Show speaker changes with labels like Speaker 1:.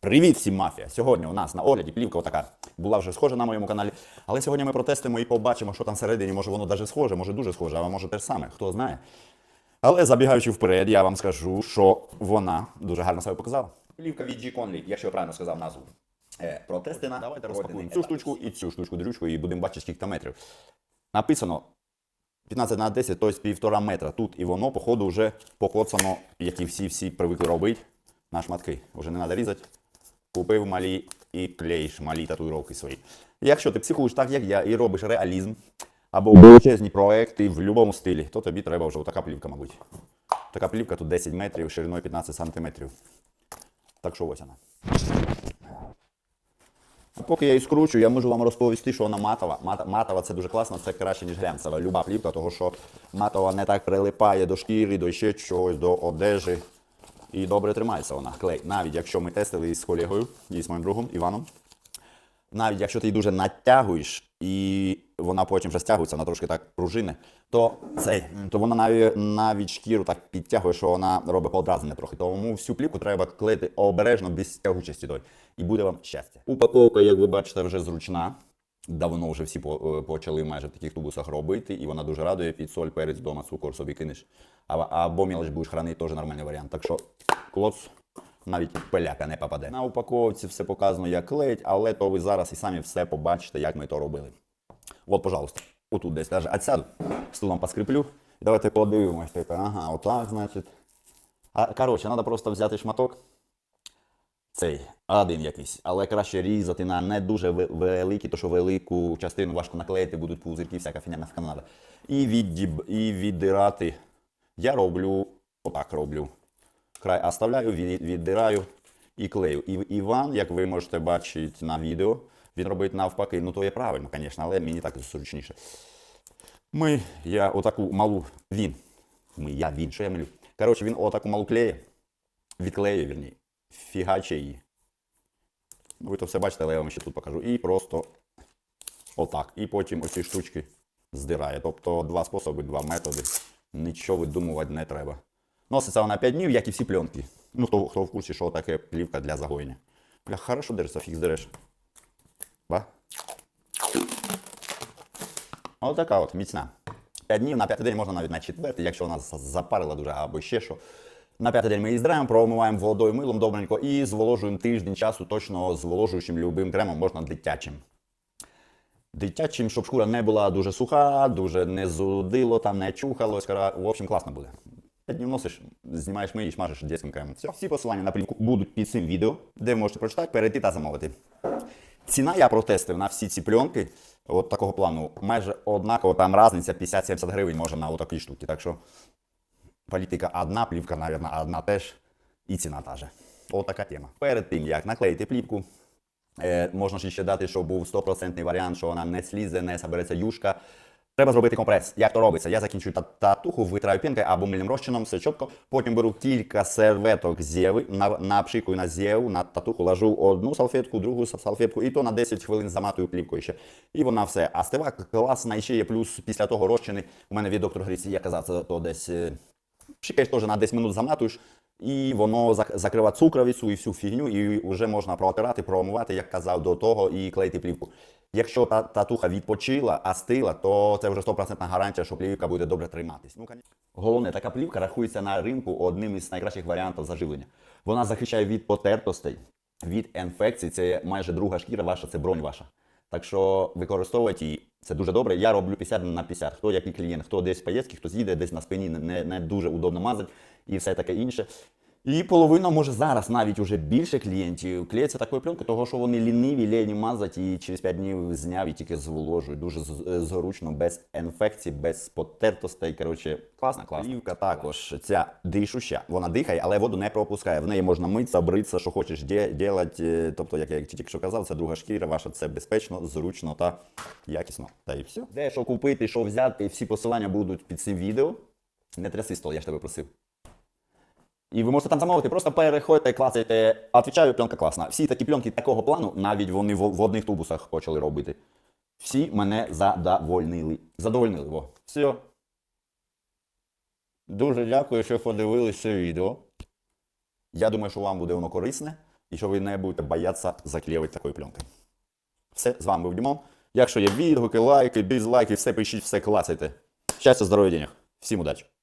Speaker 1: Привіт всім мафія! Сьогодні у нас на огляді плівка така була вже схожа на моєму каналі. Але сьогодні ми протестимо і побачимо, що там всередині. Може воно навіть схоже, може дуже схоже, а може те ж саме, хто знає. Але забігаючи вперед, я вам скажу, що вона дуже гарно себе показала. Плівка від G Conley, якщо я правильно сказав назву. Е, протестина. Давайте розпакуємо цю штучку і цю штучку дрючку, і будемо бачити, скільки там метрів. Написано 15 на 10, тобто півтора метра. Тут і воно, походу, вже покоцано, як і всі-всі привикли робити, на шматки. Уже не треба різати. Купив малі і клеїш малі татуїровки свої. Якщо ти психуєш так, як я, і робиш реалізм або величезні проекти в будь-якому стилі, то тобі треба вже така плівка, мабуть. Така плівка тут 10 метрів, шириною 15 сантиметрів. Так що ось вона. А Поки я її скручу, я можу вам розповісти, що вона матова. Мат- Матова це дуже класно, це краще, ніж глянцева. Люба плівка, тому що матова не так прилипає до шкіри, до ще чогось, до одежі. І добре тримається вона. Клей. Навіть якщо ми тестили із колегою, і з моїм другом Іваном. Навіть якщо ти її дуже натягуєш, і вона потім вже стягується, вона трошки так пружине, то цей, то вона навіть, навіть шкіру так підтягує, що вона робить подразнення трохи. Тому всю плівку треба клеїти обережно, без тягучості. І буде вам щастя. Упаковка, як ви бачите, вже зручна. Давно вже всі е, почали майже в таких тубусах робити, і вона дуже радує під соль, перець вдома, цукор собі кинеш. Або мілоч будеш хранити, теж нормальний варіант. Так що клоц навіть пиляка не попаде. На упаковці все показано, як клеїть, але то ви зараз і самі все побачите, як ми то робили. От, пожалуйста, отут десь навіть отсяду, стулом поскріплю. Давайте подивимось. Типу, ага, отак, значить. А, коротше, треба просто взяти шматок. Цей один якийсь, але краще різати на не дуже ве- великі, то що велику частину важко наклеїти, будуть пузирки, всяка фіня надо. І, віддіб, і віддирати. Я роблю, отак роблю. Край оставляю, віддираю і клею. І Іван, як ви можете бачити на відео, він робить навпаки. Ну то є правильно, звісно, але мені так зручніше. Ми, я отаку малу, він. Ми, я, він, що я милю. Коротше, він отаку малу клеє, відклеює, вірні, фігаче її. Ну, ви то все бачите, але я вам ще тут покажу. І просто отак. І потім оці штучки здирає. Тобто два способи, два методи. Нічого видумувати не треба. Носиться вона 5 днів, як і всі пленки. Ну, хто, хто в курсі, що таке плівка для загоєння. Бля, хорошо держиться, фіг здереш. Ба. Ось така от міцна. 5 днів на п'ятий день можна навіть на четвертий, якщо вона запарила дуже або ще що. На п'ятий день ми її здираємо, промиваємо водою милом добренько і зволожуємо тиждень часу точно зволожуючим любим кремом, можна дитячим. Дитячим, щоб шкура не була дуже суха, дуже не зудило, там не чухалось. В общем, класно буде. П'ять днів носиш, знімаєш миєш, смажеш дитячим кремом. Все. Всі посилання на плівку будуть під цим відео, де ви можете прочитати, перейти та замовити. Ціна я протестив на всі ці пленки, от такого плану, майже однаково, там різниця 50-70 гривень може на отакі штуки. Так що політика одна, плівка, мабуть, одна теж, і ціна та же. От така тема. Перед тим, як наклеїти плівку, е, можна ще дати, щоб був 100% варіант, що вона не слізе, не забереться юшка. Треба зробити компрес. Як то робиться? Я закінчую татуху, витираю пінкою або мильним розчином, все чітко. Потім беру кілька серветок зєви, на, напшикую на зєву, на татуху ложу одну салфетку, другу салфетку, і то на 10 хвилин заматую плівкою ще. І вона все. А стива класна, і ще є плюс після того розчини. У мене від доктора Гріці, я казав, це то десь е, пшикаєш теж на 10 минут заматуєш, і воно зак- закриває цукровицю і всю фігню, і вже можна протирати, промивати, як казав до того, і клеїти плівку. Якщо та татуха відпочила, а стила, то це вже 100% гарантія, що плівка буде добре триматись. Ну. Головне, така плівка рахується на ринку одним із найкращих варіантів заживлення. Вона захищає від потертостей, від інфекцій. Це майже друга шкіра ваша, це бронь ваша. Так що використовувати її це дуже добре. Я роблю 50 на 50. Хто який клієнт, хто десь в поїздці, з'їде, їде, десь на спині не, не дуже удобно мазати і все таке інше. І половина, може зараз навіть уже більше клієнтів клеїться такою пленкою, того що вони ліниві, лені мазать і через 5 днів зняв і тільки зволожують. Дуже е, зручно, без інфекцій, без потертостей. Коротше, класна, класна. Плівка також ця дишуща, вона дихає, але воду не пропускає. В неї можна митися, бритися, що хочеш робити. Тобто, як я тільки що казав, це друга шкіра, ваша це безпечно, зручно та якісно. Та і все. Де що купити, що взяти, всі посилання будуть під цим відео. Не тряси стол, я ж тебе просив. І ви можете там замовити, просто переходьте, клацайте. А Отвічаю, пленка класна. Всі такі пленки такого плану, навіть вони в, одних тубусах почали робити. Всі мене задовольнили. Задовольнили, во. Все. Дуже дякую, що подивилися це відео. Я думаю, що вам буде воно корисне. і що ви не будете боятися заклеювати такою пленкою. Все, з вами був Дімон. Якщо є відгуки, лайки, дизлайки, все пишіть, все клацайте. Щастя, здоров'я, денег. Всім удачі!